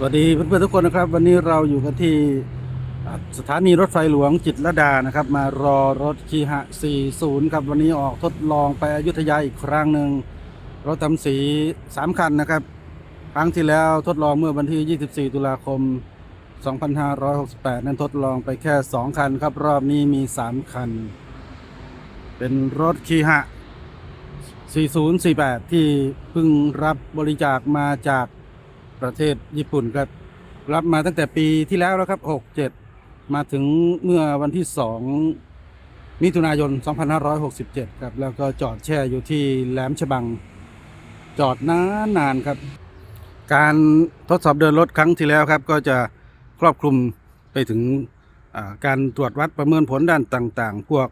สวัสดีเพื่อนๆทุกคนนะครับ วันนี้เราอยู่กันที่สถานีรถไฟหลวงจิตรลดานะครับ มารอรถคีหะ 40 ครับ วันนี้ออกทดลองไปอยุธยาอีกครั้งหนึ่งรถทำสี 3 คันนะครับ ครั้งที่แล้วทดลองเมื่อวันที่ 24 ตุลาคม 2568 นั้นทดลองไปแค่ 2 คันครับ รอบนี้มี 3 คัน เป็นรถคีหะ 4048 ที่เพิ่งรับบริจาคมาจาก ประเทศญี่ปุ่นครับรับมาตั้งแต่ปีที่แล้วแล้วครับ67มาถึงเมื่อวันที่2มิถุนายน 2567 ครับ แล้วก็จอดแช่อยู่ที่แหลมฉบัง จอดนานนานๆครับ การทดสอบเดินรถครั้งที่แล้วครับ ก็จะครอบคลุมไปถึงการตรวจวัดประเมินผลด้านต่างๆ พวก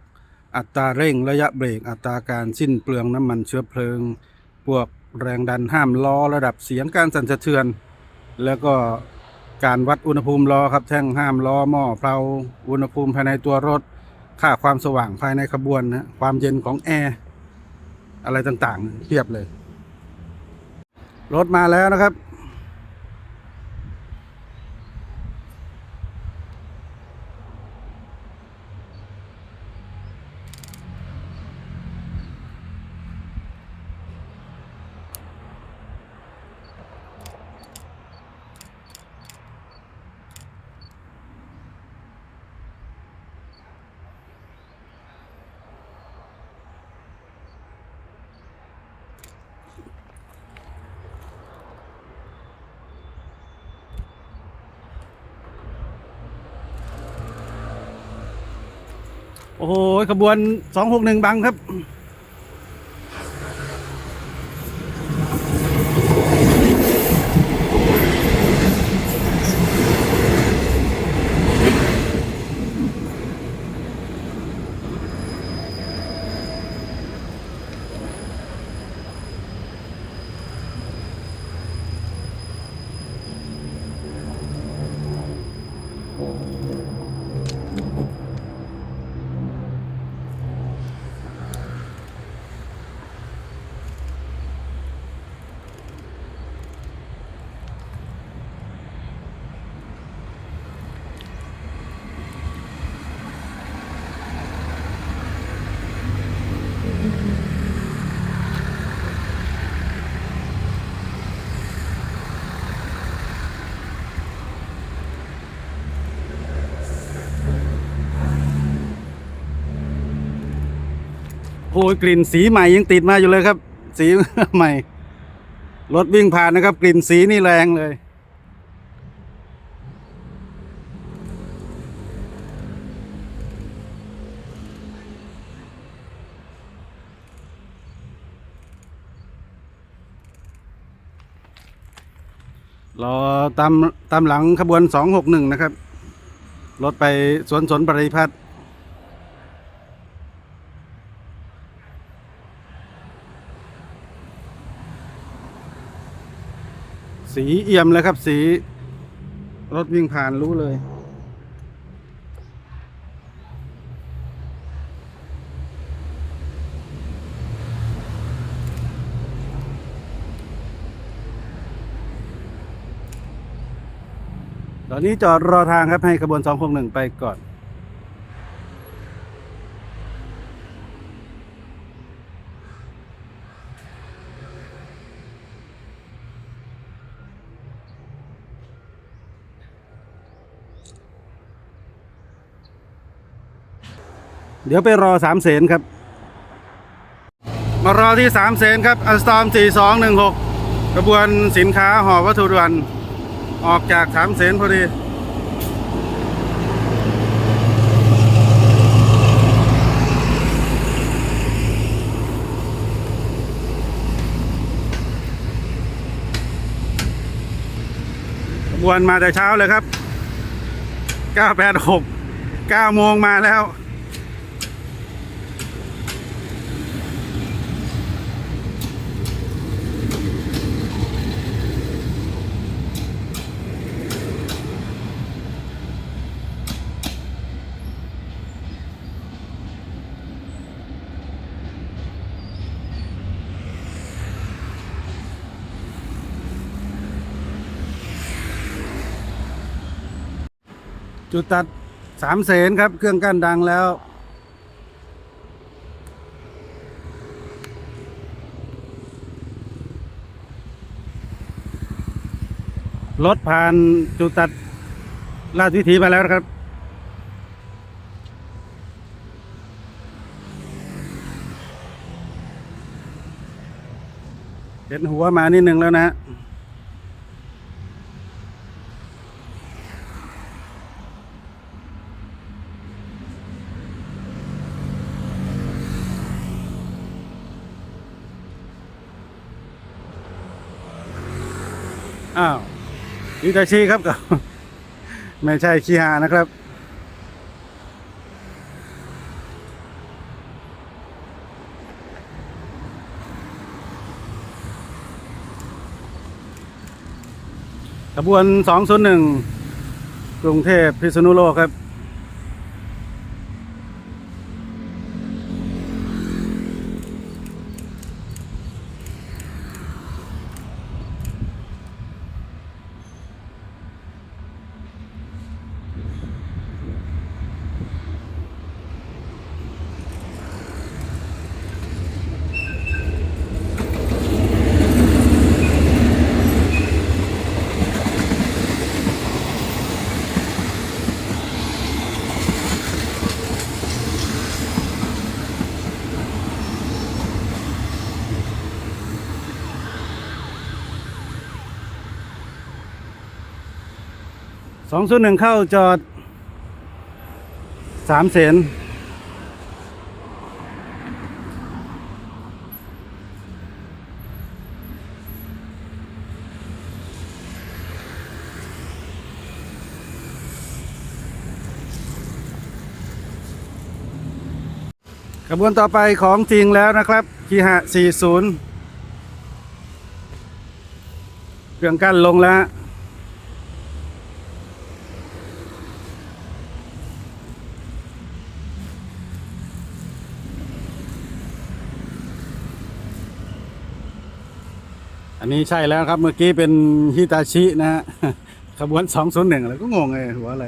อัตราเร่งระยะเบรก อัตราการสิ้นเปลืองน้ำมันเชื้อเพลิง พวก แรงดันห้ามล้อระดับเสียงการสั่นสะเทือน แล้วก็การวัดอุณหภูมิล้อครับแท่งห้ามล้อหม้อเพลาอุณหภูมิภายในตัวรถ ค่าความสว่างภายในขบวนนะความเย็นของแอร์อะไรต่างๆเทียบเลย รถมาแล้วนะครับ โอ้โหขบวน 261 บังครับ โอ้ยกลิ่นสีใหม่ยังติดมาอยู่เลยครับ สีใหม่รถวิ่งผ่านนะครับ กลิ่นสีนี่แรงเลยรอตามตามหลังขบวน261นะครับ รถไปสวนสนปริพัฒน์ สีเอี่ยมเลยครับ สีรถวิ่งผ่านรู้เลย ตอนนี้จอดรอทางครับให้ขบวน 261 ไปก่อน เดี๋ยวไปรอสามเสนครับ มารอที่สามเสนครับอัลสตอม4216กกระบวนสินค้าห่อวัตถุด่วนออกจากสามเสนพอดีขบวนมาแต่เช้าเลยครับ 986 9 โมงมาแล้ว จุดตัดสามเสนครับ เครื่องกั้นดังแล้ว รถผ่านจุดตัดลาดวิถีมาแล้วครับเห็นหัวมานิดนึงแล้วนะ อ้าวยูตาชีครับกับ ไม่ใช่คีหานะครับ ขบวน 201 กรุงเทพพิษณุโลกครับ 201เข้าจอด3เสนขบวนต่อไปของจริงแล้วนะครับคีหะ40 เครื่องกั้นลงแล้ว นนี้ใช่แล้วครับเมื่อกี้เป็นฮิตาชินะฮะขบวน 201อะไรก็งงเลยหัวอะไร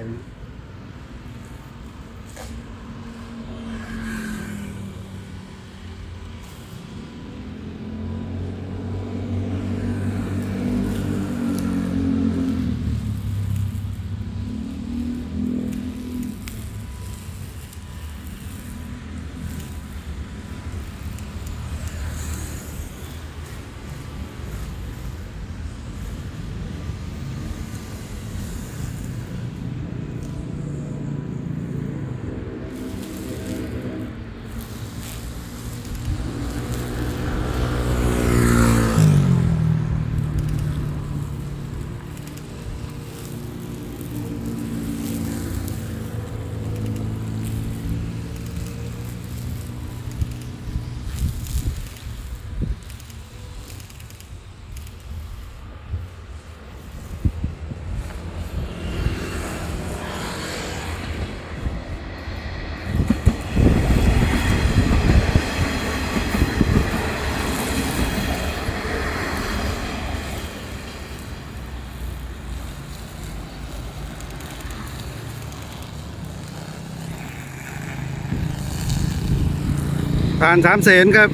ผ่านสามเสนครับ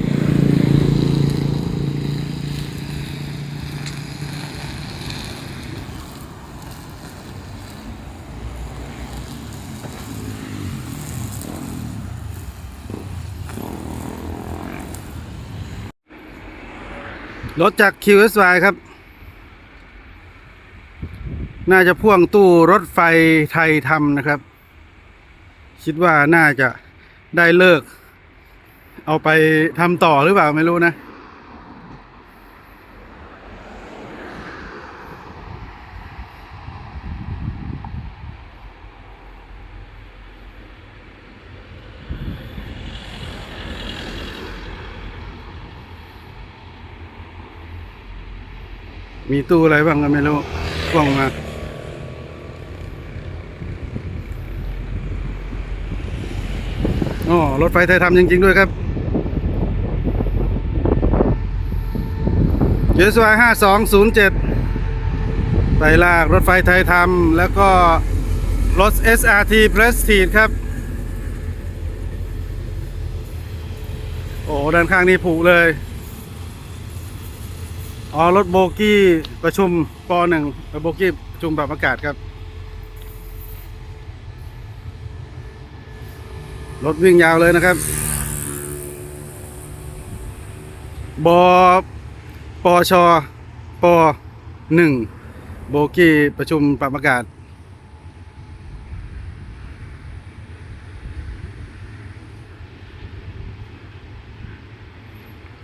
รถจาก QSY ครับ น่าจะพ่วงตู้รถไฟไทยทำนะครับ คิดว่าน่าจะได้เลิก เอาไปทำต่อหรือเปล่าไม่รู้นะ มีตู้อะไรบ้างก็ไม่รู้พ่วงมาอ๋อรถไฟไทยทำจริง ๆ ด้วยครับ เยสวายห้าสองศูนย์เจ็ดไตรลากรถไฟไทยทำแล้วก็รถ SRT Prestige ครับ โอ้ด้านข้างนี้ผุเลย อ๋อ รถโบกี้ประชุมปหนึ่งโบกี้ประชุมแบบอากาศครับ รถวิ่งยาวเลยนะครับบ ปชปหนึ่งโบกี้ประชุมปรับอากาศ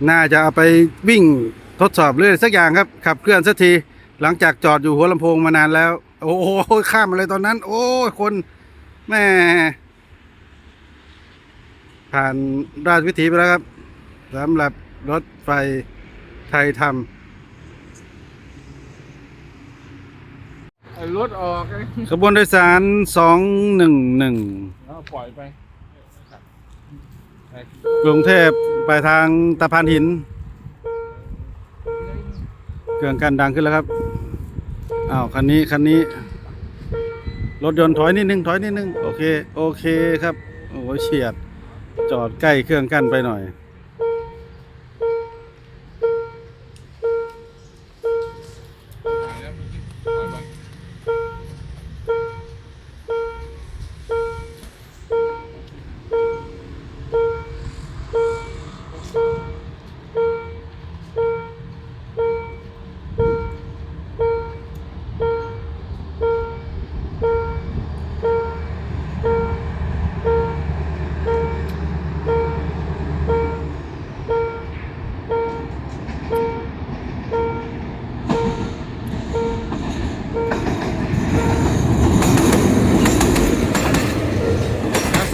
น่าจะเอาไปวิ่งทดสอบเรื่อยสักอย่างครับ ขับเคลื่อนสักที หลังจากจอดอยู่หัวลำโพงมานานแล้ว โอ้โห ข้ามอะไรตอนนั้น โอ้คนแม่ผ่านราชวิถีไปแล้วครับสำหรับรถไฟ ไทยทไอ้รถออกไอ้ำขบวนโดยสารสองหนึ่งหนึ่งเอาปล่อยไปไอ้กรุงเทพไปทางตะพานหิน เครื่องกันดังขึ้นแล้วครับ อ้าว คันนี้ คันนี้ รถยนต์ถอยนิดนึง ถอยนิดนึง โอเค โอเคครับ โอ้โหเฉียด จอดใกล้เครื่องกั้นไปหน่อย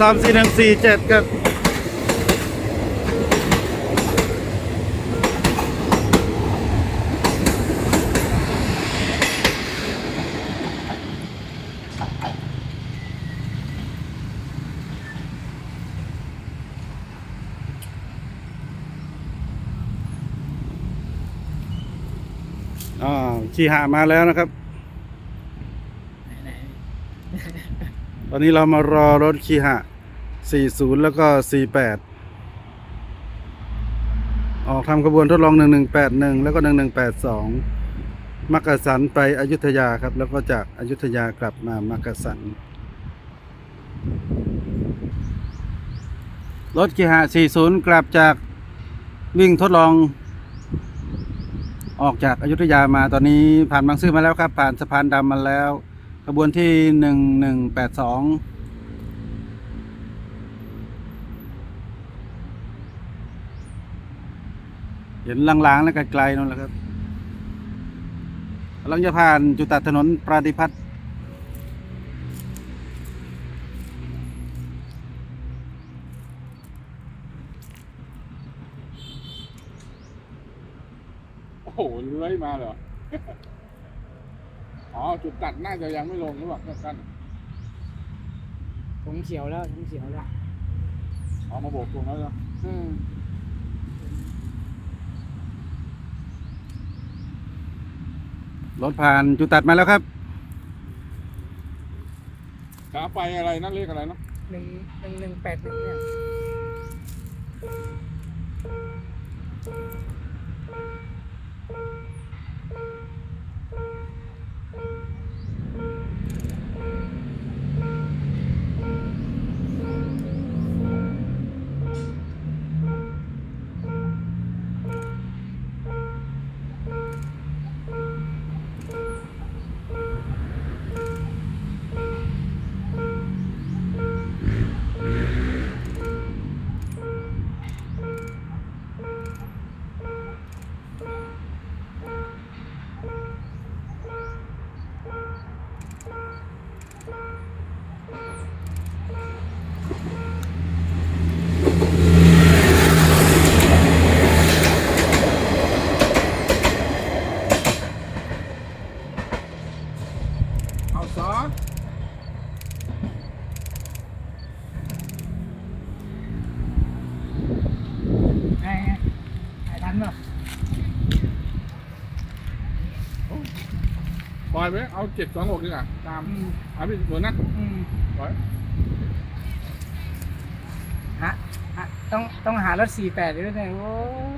สามสี่หนึ่งสี่เจ็ดครับอ่าขี่หามาแล้วนะครับ ตอนนี้เรามารอรถคีหะ 40 แล้วก็ 48 ออกทำขบวนทดลอง 1181 แล้วก็ 1182 มักกะสันไปอยุธยาครับ แล้วก็จากอายุธยากลับมามักกะสัน รถกิหะ40 กลับจากวิ่งทดลอง ออกจากอายุธยามาตอนนี้ผ่านบางซื่อมาแล้วครับ ผ่านสะพานดำมาแล้วขบวนที่ 1182 เห็นลางๆ แล้วไกลๆนั่นแหละครับกำลังจะผ่านจุดตัดถนนปราดิพัฒน์โอ้โหเลื้อยมาเหรอ อ๋อ จุดตัดน่าจะยังไม่ลงหรือเปล่ากันผมเขียวแล้วผมเขียวแล้วเอามาโบกตรงแล้วเหรอ อืม รถผ่านจุดตัดมาแล้วครับ ขาไปอะไรนั่นเรียกอะไรเนาะหนึ่งหนึ่งหนึ่งแปดหนึ่งเนี่ย อยอยไปเอาเจ็ดสองหกดีกว่าตามอืมเอาพี่หนุนนะอืมปล่อยฮะฮะต้องต้องหารถสี่แปดด้วยนะโอ้ยใจ